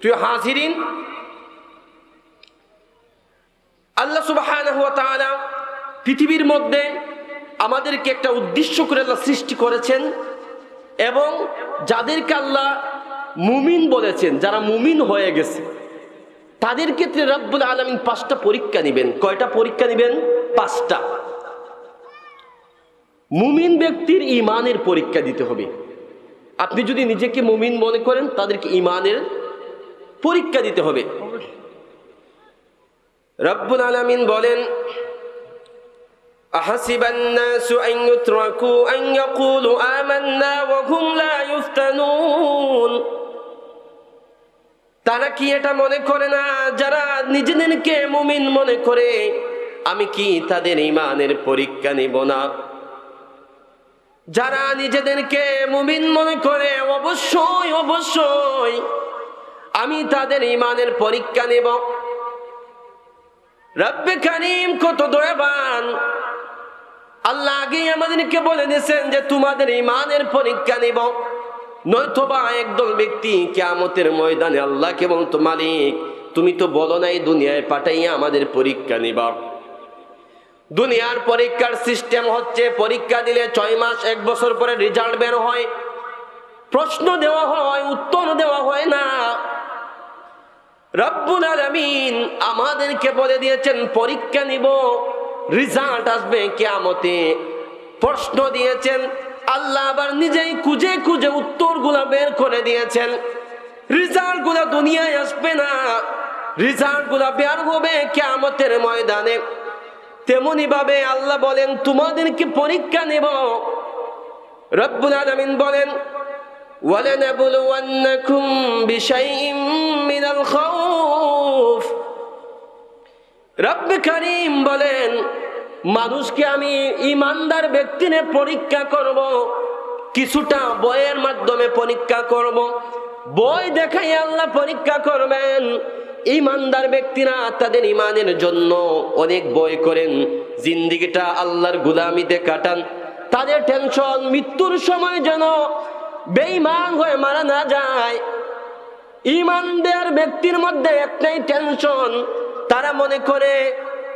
তুই হাজিরিন? আল্লাহ তাআলা পৃথিবীর মধ্যে আমাদেরকে একটা উদ্দেশ্য করে আল্লাহ সৃষ্টি করেছেন এবং যাদেরকে আল্লাহ মুমিন বলেছেন, যারা মুমিন হয়ে গেছে, তাদের ক্ষেত্রে রব্বুল আলমিন পাঁচটা পরীক্ষা নেবেন। কয়টা পরীক্ষা নেবেন? পাঁচটা। মুমিন ব্যক্তির ইমানের পরীক্ষা দিতে হবে। আপনি যদি নিজেকে মুমিন মনে করেন, তাদেরকে ইমানের পরীক্ষা দিতে হবে রব্বুল আলমিন বলেন أحسب الناس أن يتركوا أن يقولوا آمنا وهم لا يفتنون তারা কি এটা মনে করে না যারা নিজেদেরকে মুমিন মনে করে আমি কি তাদের ইমানের পরীক্ষা নিব না যারা নিজেদেরকে মুমিন মনে করে অবশ্যই অবশ্যই আমি তাদের ইমানের পরীক্ষা নেব। রব্বে কারিম কত দয়াবান। আল্লাহ আগেই আমাদেরকে বলে দিয়েছেন যে তোমাদের ইমানের পরীক্ষা নেব। নয়তোবা একদল ব্যক্তি কেয়ামতের ময়দানে আল্লাহকে বলতো, মালিক, তুমি তো বলো নাই দুনিয়ায় পাঠাইয়া আমাদের পরীক্ষা নিবা। দুনিয়ার পরীক্ষার সিস্টেম হচ্ছে, পরীক্ষা দিলে ছয় মাস, এক বছর পরে রেজাল্ট বের হয়। প্রশ্ন দেওয়া হয়, উত্তর দেওয়া হয় না। রব্বুল আলামিন আমাদেরকে বলে দিয়েছেন, পরীক্ষা নিব রেজাল্ট আসবে কেয়ামতে। প্রশ্ন দিয়েছেন, আল্লাহ আবার নিজেই খুঁজে খুঁজে উত্তরগুলা বের করে দিয়েছেন। রেজাল্টগুলা দুনিয়ায় আসবে না। রেজাল্টগুলা বের হবে কেয়ামতের ময়দানে। তেমনি ভাবে আল্লাহ বলেন, তোমাদেরকে পরীক্ষা নেব। রব্বুল আলামিন বলেন ولنبلونكم بشيء من الخوف রব্বে করিম বলেন মানুষকে আমি ইমানদার ব্যক্তিনে পরীক্ষা করব কিছুটা বইয়ের মাধ্যমে পরীক্ষা করব বই দেখাই আল্লাহ পরীক্ষা করবেন ইমানদার ব্যক্তিরা তাদের ইমানের জন্য অনেক বই করেন জিন্দিগিটা আল্লাহর গুলামিতে কাটান তাদের টেনশন মৃত্যুর সময় যেন বেঈমান হয়ে মারা না যায়। ইমানদার ব্যক্তির মধ্যে একটাই টেনশন তারা মনে করে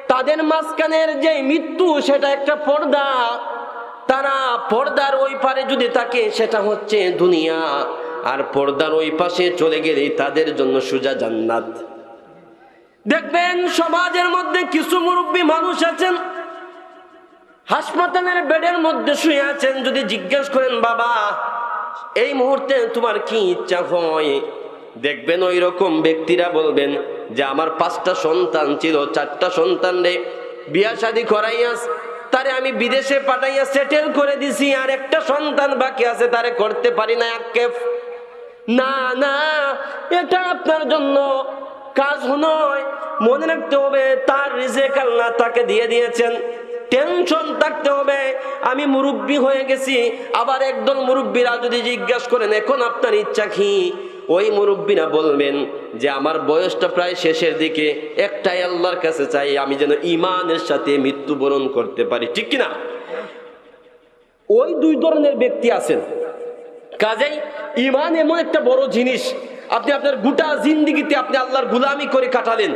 তাদের মাঝখানের যে মৃত্যু, সেটা একটা পর্দা। তারা পর্দার ওই পারে যদি থাকে, সেটা হচ্ছে দুনিয়া। আর পর্দার ওই পাশে চলে গেলেই তাদের জন্য সুজা জান্নাত। দেখবেন, সমাজের মধ্যে কিছু মুরব্বী মানুষ আছেন, হাসপাতালের বেডের মধ্যে শুয়ে আছেন। যদি জিজ্ঞেস করেন, বাবা এই মুহূর্তে তোমার কি ইচ্ছা হয়? দেখবেন ওই রকম ব্যক্তিরা বলবেন যে, আমার পাঁচটা সন্তান ছিল, চারটা সন্তান রে। বিয়া শাদি করাইয়াস তারে আমি বিদেশে পাঠাইয়া সেটেল করে দিছি, আর একটা সন্তান বাকি আছে, তারে করতে পারি না এক না না, এটা আপনার জন্য কাজ নয়। মনে রাখতে হবে, তার রিজেক আল্লাহ তাকে দিয়ে দিয়েছেন। টেনশন থাকতে হবে। আমি মুরব্বী হয়ে গেছি। আবার একদল মুরব্বীরা যদি জিজ্ঞাসা করেন, এখন আপনার ইচ্ছা কি? ওই মুরব্বীরা বলবেন যে, আমার বয়সটা প্রায় শেষের দিকে। একটাই আল্লাহর কাছে চাই, আমি যেন ইমানের সাথে মৃত্যুবরণ করতে পারি। ঠিক কিনা? ওই দুই ধরনের ব্যক্তি আছেন। কাজেই ইমান এমন একটা বড় জিনিস। আপনি আপনার গোটা জিন্দিগিতে আপনি আল্লাহর গুলামি করে কাটালেন।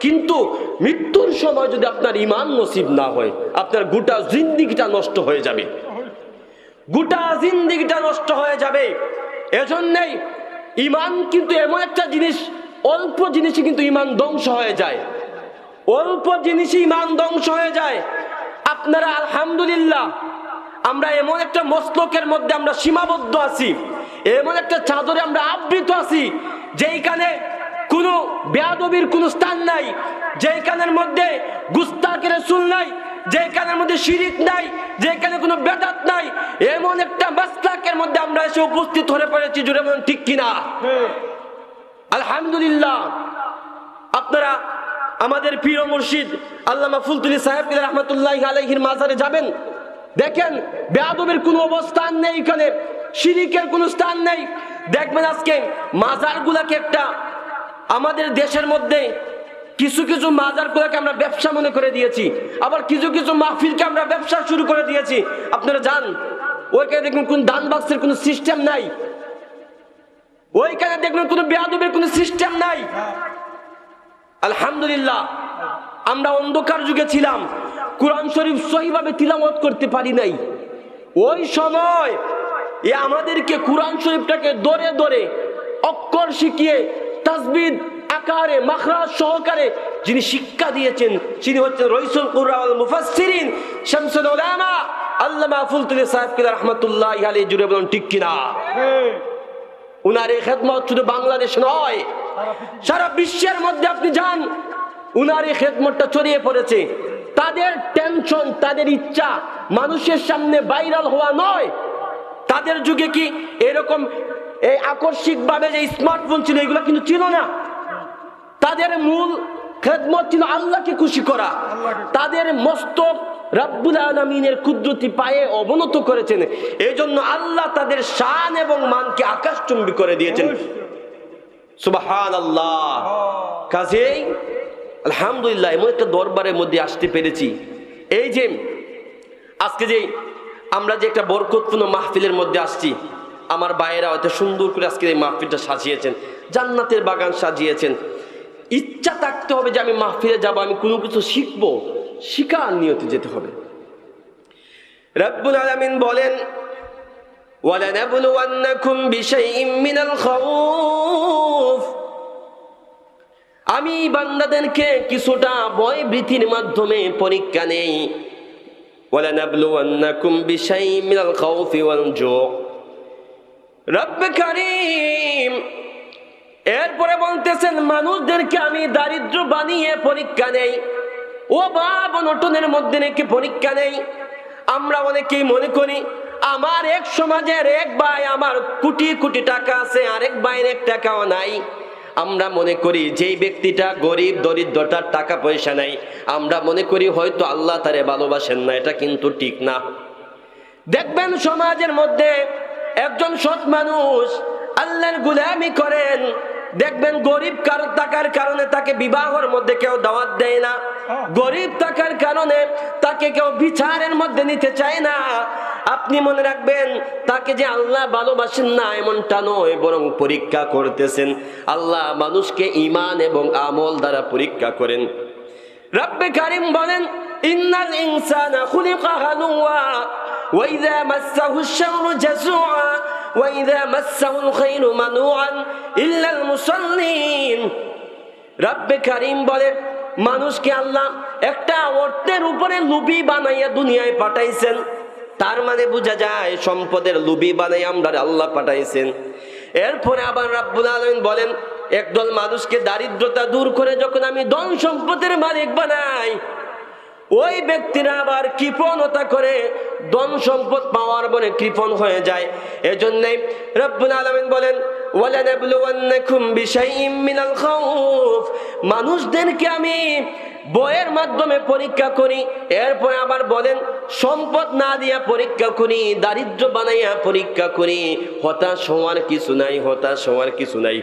কিন্তু মৃত্যুর সময় যদি আপনার ইমান নসিব না হয়, আপনার গোটা জিন্দিগিটা নষ্ট হয়ে যাবে। গোটা জিন্দিগিটা নষ্ট হয়ে যাবে। এজন্যই ইমান কিন্তু এমন একটা জিনিস, অল্প জিনিসই কিন্তু ইমান ধ্বংস হয়ে যায়। অল্প জিনিসই ইমান ধ্বংস হয়ে যায়। আপনারা আলহামদুলিল্লাহ, আমরা এমন একটা মস্তকের মধ্যে আমরা সীমাবদ্ধ আছি। এমন একটা চাদরে আমরা আবৃত আছি, যেইখানে কোনো বেয়াদবির কোনো স্থান নাই যেইখানের মধ্যে গুস্তাকের চুল নাই, যেখানের মধ্যে শিরিক নাই, যেখানে কোনো বেদাত নাই, এমন একটা মাসলাকের মধ্যে আমরা এসে উপস্থিত হয়ে পড়েছি জুড়ে বলেন ঠিক কিনা? আলহামদুলিল্লাহ। আপনারা আমাদের প্রিয় মুর্শিদ আল্লামা ফুলতুলি সাহেব রহমতুল্লাহ আলহির মাজারে যাবেন। দেখেন, বেয়াদবের কোনো অবস্থান নেই এখানে, শিরিকের কোনো স্থান নেই। দেখবেন আজকে মাজার গুলাকে একটা আমাদের দেশের মধ্যে কিছু কিছু মাজার গুলাকে আমরা ব্যবসা মনে করে দিয়েছি, আবার কিছু কিছু মাহফিলকে আমরা ব্যবসা শুরু করে দিয়েছি। আপনারা যান, ওইখানে দেখুন কোন দান বাক্সের কোনো সিস্টেম নাই। ওইখানে দেখবেন কোনো বেয়াদবের কোনো সিস্টেম নাই। আলহামদুলিল্লাহ, আমরা অন্ধকার যুগে ছিলাম, কোরআন শরীফ সহিভাবে তিলামত করতে পারি নাই। ওই সময় এ আমাদেরকে কোরআন শরীফটাকে দরে দরে অক্ষর শিখিয়ে তাসবিদ আকারে, মাখরাজ সহকারে যিনি শিক্ষা দিয়েছেন, তিনি হচ্ছেন রইসুল কুরআন মুফাসসিরিন শামসুল উলামা আল্লামা ফুলতুলি সাহেব কিলা রহমাতুল্লাহ আলাইহি জুড়ে বলুন, ঠিক কিনা? উনার এই খেদমত শুধু বাংলাদেশ নয়, সারা বিশ্বের মধ্যে আপনি যান, উনার এই খেদমতটা ছড়িয়ে পড়েছে। তাদের টেনশন, তাদের ইচ্ছা মানুষের সামনে ভাইরাল হওয়া নয়। তাদের যুগে কি এরকম এই আকস্মিক ভাবে যে স্মার্টফোন ছিল, এগুলো কিন্তু ছিল না। তাদের মূল খেদমত ছিল আল্লাহকে খুশি করা। তাদের মস্তক রাব্বুল কুদরতি পায়ে অবনত করেছেন। এই জন্য আল্লাহ তাদের শান এবং মানকে আকাশচুম্বী করে দিয়েছেন। সুবাহান আল্লাহ কাজেই আলহামদুলিল্লাহ, এমন একটা দরবারের মধ্যে আসতে পেরেছি। এই যে, আজকে যে আমরা যে একটা বরকতপূর্ণ মাহফিলের মধ্যে আসছি আমার বায়েরা হয়তো সুন্দর করে আজকে এই মাহফিলটা সাজিয়েছেন, জান্নাতের বাগান সাজিয়েছেন। ইচ্ছা থাকতে হবে যে আমি মাহফিলে যাব, আমি কোনো কিছু শিখব, শিকার নিয়তে যেতে হবে। রব্বুল আলমিন বলেন, ওয়ালানাবলুওয়ান্নাকুম বিশাইইম মিনাল খাউফ। আমি বান্দাদেরকে কিছুটা ভয় ভীতির মাধ্যমে পরীক্ষা নেই। ওয়ালানাবলুওয়ান্নাকুম বিশাইইম মিনাল খাউফ ওয়াল জু' এরপরে বলতেছেন, মানুষদেরকে আমি দারিদ্র বানিয়ে পরীক্ষা নেই। ও বাব নটনের মধ্যে নাকি পরীক্ষা নেই। আমরা অনেকেই মনে করি, আমার এক সমাজের এক ভাই, আমার কোটি কোটি টাকা আছে, আরেক ভাইয়ের এক টাকাও নাই। আমরা মনে করি, যেই ব্যক্তিটা গরিব, দরিদ্রতার টাকা পয়সা নাই, আমরা মনে করি হয়তো আল্লাহ তারে ভালোবাসেন না, এটা কিন্তু ঠিক না। দেখবেন সমাজের মধ্যে একজন সৎ মানুষ আল্লাহর গুলামি করেন দেখবেন গরিব কারও টাকার কারণে তাকে বিবাহর মধ্যে কেউ দাওয়াত দেয় না। গরিব টাকার কারণে তাকে কেউ বিচারের মধ্যে নিতে চায় না। আপনি মনে রাখবেন তাকে যে আল্লাহ ভালোবাসেন না এমনটা নয় বরং পরীক্ষা করতেছেন। আল্লাহ মানুষকে ইমান এবং আমল দ্বারা পরীক্ষা করেন। রব্বে কারিম বলেন ইন্নাল ইনসানা খুলিকা হালুয়া। ওয়াইদা মাসসাহু শাররু জাজুআ ওয়াইদা মাসসাহুল খায়রু মানুআন ইল্লাল মুসাল্লিন রব্বে কারিম বলেন মানুষকে আল্লাহ একটা অর্থের উপরে লুবি বানাইয়া দুনিয়ায় পাঠাইছেন। তার মানে বোঝা যায় সম্পদের লুবি বানাই আমরা আল্লাহ পাঠাইছেন। এরপরে আবার রাব্বুল আলামিন বলেন, একদল মানুষকে দারিদ্রতা দূর করে যখন আমি ধন সম্পদের মালিক বানাই ওই ব্যক্তিরা আবার কৃপণতা করে ধন সম্পদ পাওয়ার বলে কৃপণ হয়ে যায়। এজন্যই রব্বুল আলামিন বলেন মানুষদেরকে আমি বইয়ের মাধ্যমে পরীক্ষা করি, এরপর আবার বলেন, সম্পদ না দিয়া পরীক্ষা করি দারিদ্র বানাইয়া পরীক্ষা করি। হতাশ হওয়ার কিছু নাই, হতাশ হওয়ার কিছু নাই।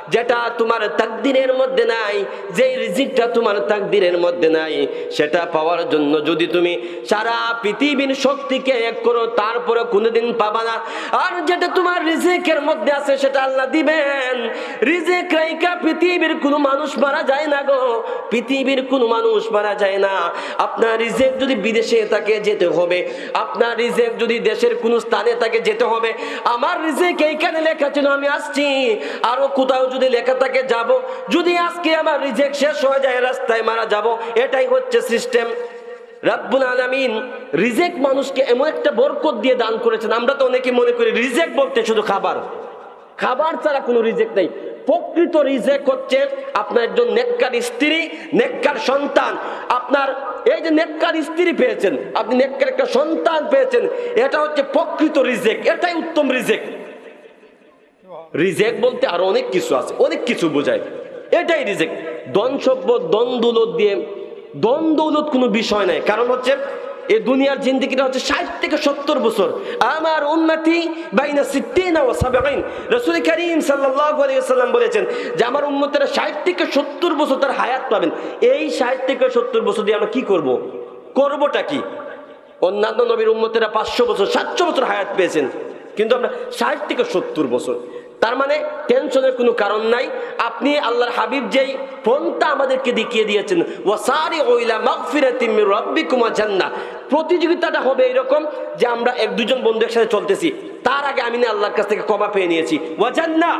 যেটা তোমার তাকদিরের মধ্যে নাই যে রিজিকটা তোমার তাকদিরের মধ্যে নাই, সেটা পাওয়ার জন্য যদি তুমি সারা পৃথিবীর শক্তিকে এক করো, তারপরে কোনোদিন পাবা না। আর যেটা তোমার রিজিকের মধ্যে আছে, সেটা আল্লাহ দিবেন। রিজিক রাইকা পৃথিবীর কোনো মানুষ মারা যায় না গো। পৃথিবীর কোনো মানুষ মারা যায় না। আপনার রিজেক যদি বিদেশে তাকে যেতে হবে। আপনার রিজেক যদি দেশের কোনো স্থানে তাকে যেতে হবে। আমার রিজেক এইখানে লেখা ছিল, আমি আসছি। আরও কোথাও যদি লেখা থাকে যাব। যদি আজকে আমার রিজেক্ট শেষ হয়ে যায়, রাস্তায় মারা যাব। এটাই হচ্ছে সিস্টেম রাব্বুল আলামিন রিজেক্ট মানুষকে এমন একটা বরকত দিয়ে দান করেছেন। আমরা তো অনেকে মনে করি রিজেক্ট বলতে শুধু খাবার। খাবার ছাড়া কোনো রিজেক্ট নেই। প্রকৃত রিজেক হচ্ছে আপনার একজন নেককার স্ত্রী, নেককার সন্তান। আপনার এই যে নেককার স্ত্রী পেয়েছেন, আপনি নেককার একটা সন্তান পেয়েছেন, এটা হচ্ছে প্রকৃত রিজেক এটাই উত্তম রিজেক রিজেক বলতে আরও অনেক কিছু আছে, অনেক কিছু বোঝায়। এটাই রিজেক দন সভ্য দন দৌলত দিয়ে দন দৌলত কোনো বিষয় নাই। কারণ হচ্ছে এই দুনিয়ার জিন্দিগিটা হচ্ছে ষাট থেকে সত্তর বছর। আমার উন্নতি বাইনা সিদ্দিন রসুল করিম আলাইহি বলেছেন যে, আমার উম্মতেরা ষাট থেকে সত্তর বছর তার হায়াত পাবেন। এই ষাট থেকে সত্তর বছর দিয়ে আমরা কি করব? করবটা কি? অন্যান্য নবীর উম্মতেরা পাঁচশো বছর, সাতশো বছর হায়াত পেয়েছেন। কিন্তু আমরা ষাট থেকে সত্তর বছর। তার মানে টেনশনের কোনো কারণ নাই। আপনি আল্লাহর হাবিব যেই ফোনটা আমাদেরকে দেখিয়ে দিয়েছেন ওয়াসারি ওইলা মাগফিরাতিম মির রাব্বিকুম ওয়া জান্নাহ। প্রতিযোগিতাটা হবে এরকম যে আমরা এক দুজন বন্ধু একসাথে চলতেছি। তার আগে আমি না আল্লাহর কাছ থেকে ক্ষমা পেয়ে নিয়েছি। ওয়া জান্নাহ।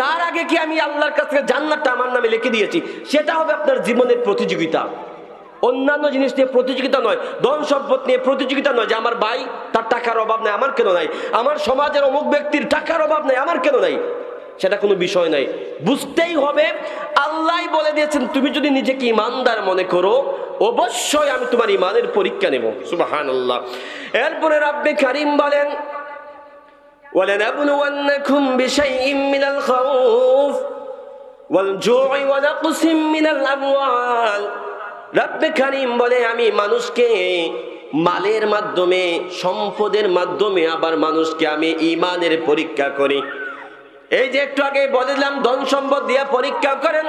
তার আগে কি আমি আল্লাহর কাছ থেকে জান্নাতটা আমার নামে লিখে দিয়েছি? সেটা হবে আপনার জীবনের প্রতিযোগিতা। অন্যান্য জিনিস নিয়ে প্রতিযোগিতা নয় ধন সম্পদ নিয়ে প্রতিযোগিতা নয় যে আমার ভাই তার টাকার অভাব নাই আমার কেন নাই আমার সমাজের অমুক ব্যক্তির টাকার অভাব নাই আমার কেন নাই সেটা কোনো বিষয় নাই বুঝতেই হবে আল্লাহ বলে দিয়েছেন তুমি যদি নিজেকে ইমানদার মনে করো অবশ্যই আমি তোমার ইমানের পরীক্ষা নেব সুবাহান আল্লাহ এরপরে রাব্বে কারিম বলেন ولنبلونكم بشيء من الخوف والجوع ونقص من الأموال রব্বে কারিম বলে, আমি মানুষকে মালের মাধ্যমে, সম্পদের মাধ্যমে আবার মানুষকে আমি ইমানের পরীক্ষা করি। এই যে একটু আগে বলেছিলাম, ধন সম্পদ দিয়ে পরীক্ষা করেন।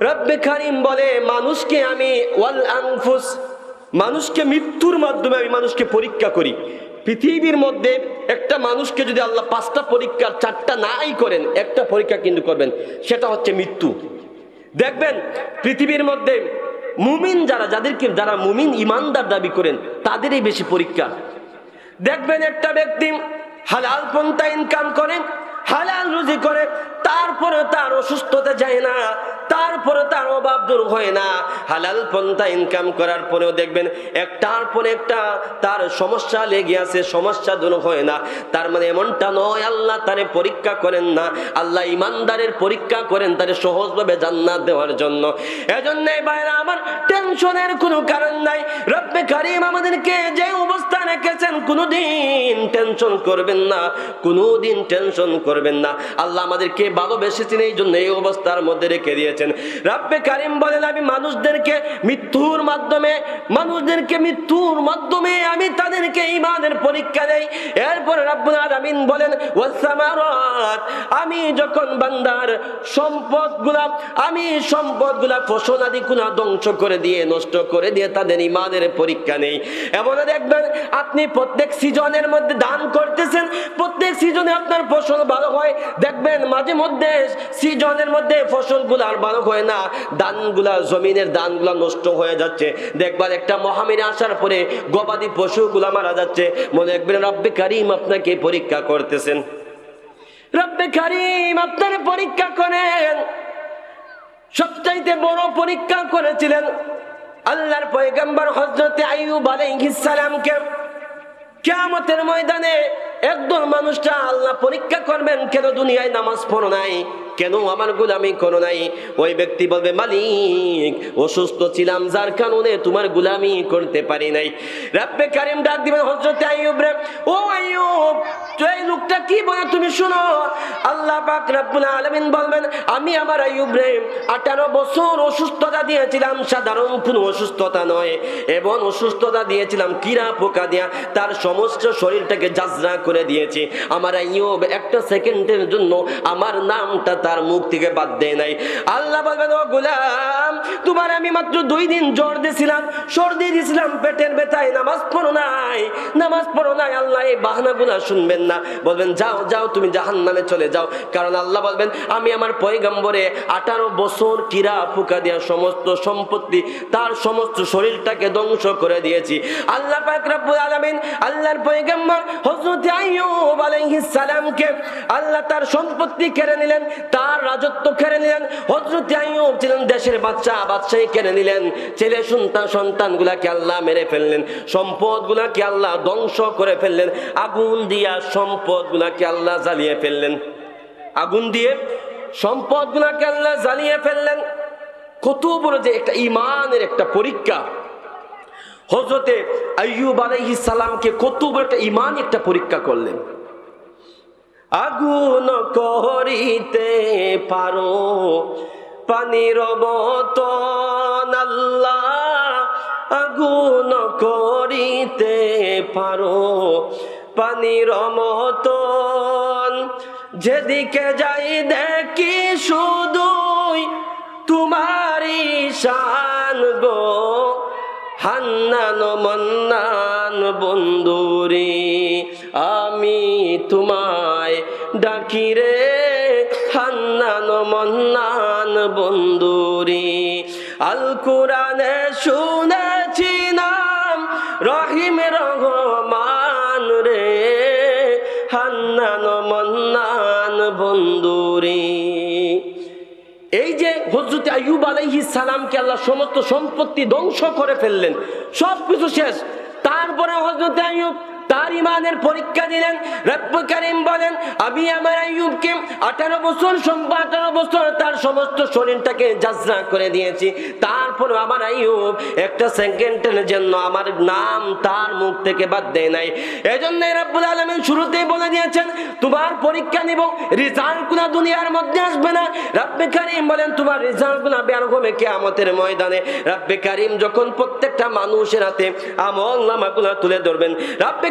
রব্বে বলে, মানুষকে আমি ওয়াল মানুষকে মৃত্যুর মাধ্যমে আমি মানুষকে পরীক্ষা করি। পৃথিবীর মধ্যে একটা মানুষকে যদি আল্লাহ পাঁচটা পরীক্ষার চারটা নাই করেন, একটা পরীক্ষা কিন্তু করবেন, সেটা হচ্ছে মৃত্যু। দেখবেন, পৃথিবীর মধ্যে মুমিন যারা, যাদেরকে যারা মুমিন ইমানদার দাবি করেন, তাদেরই বেশি পরীক্ষা। দেখবেন একটা ব্যক্তি হালাল পন্থা ইনকাম করেন হালাল রুজি করে তারপরে তার অসুস্থতা যায় না তারপরে তার অভাব দূর হয় না। হালাল পন্থা ইনকাম করার পরেও দেখবেন একটার পর একটা তার সমস্যা লেগে আছে, সমস্যা দূর হয় না। তার মানে এমনটা নয়, আল্লাহ তারে পরীক্ষা করেন না। আল্লাহ ইমানদারের পরীক্ষা করেন তারে সহজভাবে জান্নাত দেওয়ার জন্য। এজন্য বাইরে আমার টেনশনের কোনো কারণ নাই। রব্বে কারিম আমাদেরকে যে অবস্থা রেখেছেন, কোনোদিন টেনশন করবেন না, কোনোদিন টেনশন করবেন না। আল্লাহ আমাদেরকে ভালোবেসেছেন এই জন্য এই অবস্থার মধ্যে রেখে দিয়েছেন রাব্বে কারিম বলেন, আমি মানুষদেরকে মৃত্যুর মাধ্যমে, মানুষদেরকে মৃত্যুর মাধ্যমে আমি তাদেরকে ইমানের পরীক্ষা দেই। এরপরে রাব্বুল আলামিন বলেন ওয়াসামারাত আমি যখন বান্দার সম্পদগুলা, আমি সম্পদগুলা ফসল আদি গুলা ধ্বংস করে দিয়ে, নষ্ট করে দিয়ে তাদের ইমানের পরীক্ষা নেই। এমন দেখবেন আপনি প্রত্যেক সিজনের মধ্যে দান করতেছেন, প্রত্যেক সিজনে আপনার ফসল ভালো হয়, দেখবেন মাঝে মধ্যে সিজনের মধ্যে ফসলগুলো আর ভালো হয় না, দানগুলা, জমিনের দানগুলা নষ্ট হয়ে যাচ্ছে। দেখবার একটা মহামেরে আসার পরে গবাদি পশুগুলা মারা যাচ্ছে। মনে রাখবেন, রব্বে কারিম আপনাকে পরীক্ষা করতেছেন। রব্বে কারিম আপনার পরীক্ষা করেন। সবচাইতে বড় পরীক্ষা করেছিলেন আল্লাহর পয়গম্বর হজরতে আইয়ুব আলাইহিস সালামকে। কিয়ামতের ময়দানে একদল মানুষটা আল্লাহ পরীক্ষা করবেন, কেন দুনিয়ায় নামাজ পড়ো নাই? কেন আমার গুলামি করো নাই? ওই ব্যক্তি বলবে, মালিক, অসুস্থ ছিলাম, যার কারণে তোমার গুলামি করতে পারি নাই। রাব্বে কারিম ডাক দিবেন হজরতে আইয়ুব রে। ও আইয়ুব এই লোকটা কি বলে তুমি শুনো? আল্লাহ পাক রাব্বুল আলামিন বলবেন, আমি আমার আইয়ুব রে 18 বছর অসুস্থতা দিয়েছিলাম, সাধারণ কোনো অসুস্থতা নয়। এবং অসুস্থতা দিয়েছিলাম, কিরা পোকা দিয়া, তার সমস্ত শরীরটাকে জাজরা করে দিয়েছি। আমার আইয়ুব একটা সেকেন্ডের জন্য আমার নামটা তার মুখ থেকে বাদ দেয় নাই। আল্লাহ বলবেন, ও গোলাম, তোমার আমি মাত্র দুই দিন জ্বর দিয়েছিলাম, সর্দি দিয়েছিলাম, পেটের ব্যথায় নামাজ পড়ো নাই, নামাজ পড়ো নাই, আল্লাহ এই বাহানাগুলা শুনবেন না। বলবেন, যাও যাও, তুমি জাহান নামে চলে যাও। কারণ আল্লাহ বলবেন, আমি আমার পয়গম্বরে আঠারো বছর কিরা ফুকা দেওয়া সমস্ত সম্পত্তি, তার সমস্ত শরীরটাকে ধ্বংস করে দিয়েছি। আল্লাহ আলামিন আল্লাহর পয়গম্বর হযরত আইয়ুব আলাইহিস সালামকে আল্লাহ তার সম্পত্তি কেড়ে নিলেন তার রাজত্ব কেড়ে নিলেন। হযরত আইয়ুব ছিলেন দেশের বাচ্চা বাচ্চাই কেড়ে নিলেন। ছেলে, সন্তান, সন্তানগুলাকে আল্লাহ মেরে ফেললেন। সম্পদগুলাকে আল্লাহ ধ্বংস করে ফেললেন। আগুন দিয়া সম্পদগুলাকে আল্লাহ জ্বালিয়ে ফেললেন। আগুন দিয়ে সম্পদগুলাকে আল্লাহ জ্বালিয়ে ফেললেন। কত বড় যে একটা ইমানের একটা পরীক্ষা। হজরতে আইয়ুব আলাইহিস সালামকে কত বড় একটা ইমান একটা পরীক্ষা করলেন। আগুন করিতে পারো। পানির বতন আল্লাহ আগুন করিতে পারো। পানির মতন যেদিকে যাই দেখি শুধুই তোমারই শান গো। হান্নান মন্নান বন্ধুরে, আমি তোমায় ডাকি রে, হান্নান মন্নান বন্ধুরে। আল কোরআনে শুনেছি নাম, রহিম রহমান রে। হান্নান মন্নান বন্ধুরে। এই যে হজরত আইয়ুব আলাইহিস সালামকে আল্লাহ সমস্ত সম্পত্তি ধ্বংস করে ফেললেন সব কিছু শেষ। তারপরে হজরত আইয়ুব তার ইমানের পরীক্ষা দিলেন রব্ব করিম বলেন, আমি আমার আইয়ুবকে আঠারো বছর সম্পা আঠারো বছর তার সমস্ত শরীরটাকে যাজরা করে দিয়েছি। তারপর আমার আইয়ুব একটা সেকেন্ডের জন্য আমার নাম তার মুখ থেকে বাদ দেয় নাই। এজন্য রব্বুল আলমিন শুরুতেই বলে দিয়েছেন, তোমার পরীক্ষা নিব, রেজাল্টগুলা দুনিয়ার মধ্যে আসবে না। রব্বে কারিম বলেন, তোমার রেজাল্টগুলা বের হবে কেয়ামতের ময়দানে। রব্বে কারিম যখন প্রত্যেকটা মানুষের হাতে আমল নামাগুলা তুলে ধরবেন রব্বে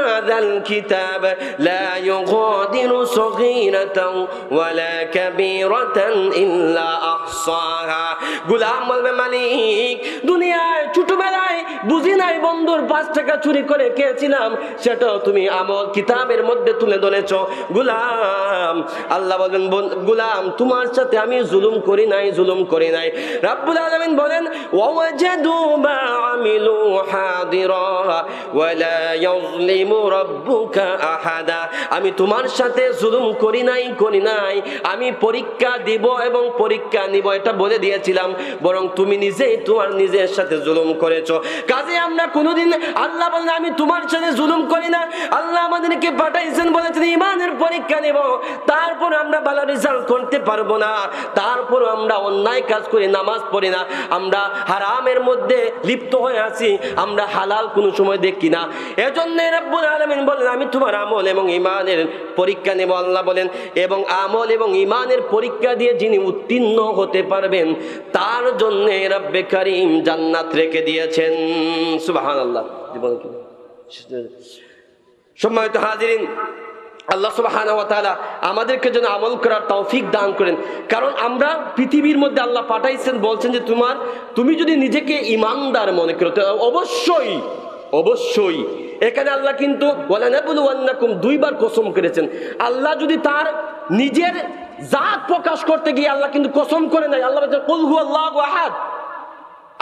لهذا الكتاب لا يغادر صغيرة ولا كبيرة إلا أحصاها গুলাম বলবে মালিক দুনিয়ায় ছোটবেলায় নাই বন্ধুর পাঁচ টাকা চুরি করে খেয়েছিলাম, সেটাও তুমি আমল কিতাবের মধ্যে তুলে ধরেছ। গুলাম, আল্লাহ বলবেন বন- গুলাম, তোমার সাথে আমি জুলুম করি নাই, জুলুম করি নাই। রাব্বুল আলামিন বলেন আমি তোমার সাথে জুলুম করি নাই করি নাই। আমি পরীক্ষা দিব এবং পরীক্ষা নিব, এটা বলে দিয়েছিলাম। বরং তুমি নিজেই তোমার নিজের সাথে জুলুম করেছ। কাজে আমরা কোনোদিন আল্লাহ বলেন আমি তোমার সাথে জুলুম করি না। আল্লাহ আমাদেরকে পাঠাইছেন, বলেছেন ইমানের পরীক্ষা নেব। তারপর আমরা ভালো রেজাল্ট করতে পারব না। তারপর আমরা অন্যায় কাজ করি নামাজ পড়ি না। আমরা হারামের মধ্যে লিপ্ত হয়ে আছি। আমরা হালাল কোনো সময় দেখি না। এজন্য রব্বুল আলামিন বলেন আমি তোমার আমল এবং ইমানের পরীক্ষা নেব। আল্লাহ বলেন, এবং আমল এবং ইমানের পরীক্ষা দিয়ে যিনি উত্তীর্ণ হতে পারবেন, তার জন্য রব্বে কারিম জান্নাত রেখে দিয়েছেন। সুবহানাল্লাহ। জীবন কি? সম্মানিত হাজিরিন, আল্লাহ তাআলা আমাদেরকে যেন আমল করার তৌফিক দান করেন। কারণ আমরা পৃথিবীর মধ্যে আল্লাহ পাঠাইছেন, বলছেন যে তোমার, তুমি যদি নিজেকে ইমানদার মনে করো অবশ্যই অবশ্যই। এখানে আল্লাহ কিন্তু দুইবার কসম করেছেন। আল্লাহ যদি তার নিজের জাত প্রকাশ করতে গিয়ে আল্লাহ কিন্তু কসম করে নাই, আল্লাহ আহাদ।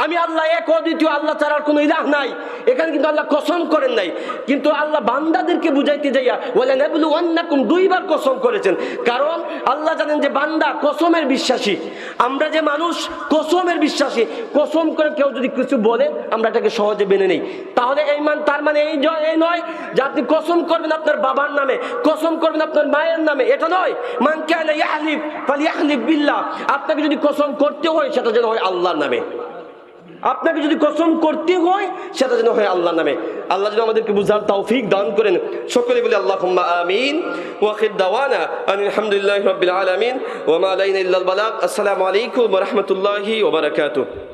আমি আল্লাহ এক অদ্বিতীয় আল্লাহ ছাড়ার কোনো ইলাহ নাই। এখানে কিন্তু আল্লাহ কসম করেন নাই। কিন্তু আল্লাহ বান্দাদেরকে বুঝাইতে যাইয়া বলে নেবলু অন্যাকুম দুইবার কসম করেছেন। কারণ আল্লাহ জানেন যে বান্দা কসমের বিশ্বাসী। আমরা যে মানুষ কসমের বিশ্বাসী। কসম করে কেউ যদি কিছু বলে, আমরা এটাকে সহজে মেনে নেই। তাহলে এই মান তার মানে এই এই নয় যে আপনি কসম করবেন আপনার বাবার নামে, কসম করবেন আপনার মায়ের নামে। এটা নয়। মান কানা ইয়াহলিফ, ফালিয়াহলিফ বিল্লাহ। আপনাকে যদি কসম করতে হয়, সেটা যেন হয় আল্লাহর নামে। আপনাকে যদি কসম করতে হয়, সেটা যেন হয় আল্লাহ নামে। আল্লাহ যেন আমাদেরকে বুঝার তৌফিক দান করেন। সকলে বলি আল্লাহ আমিন। আলহামদুলিল্লাহ আসসালামু আলাইকুম রহমতুল্লাহি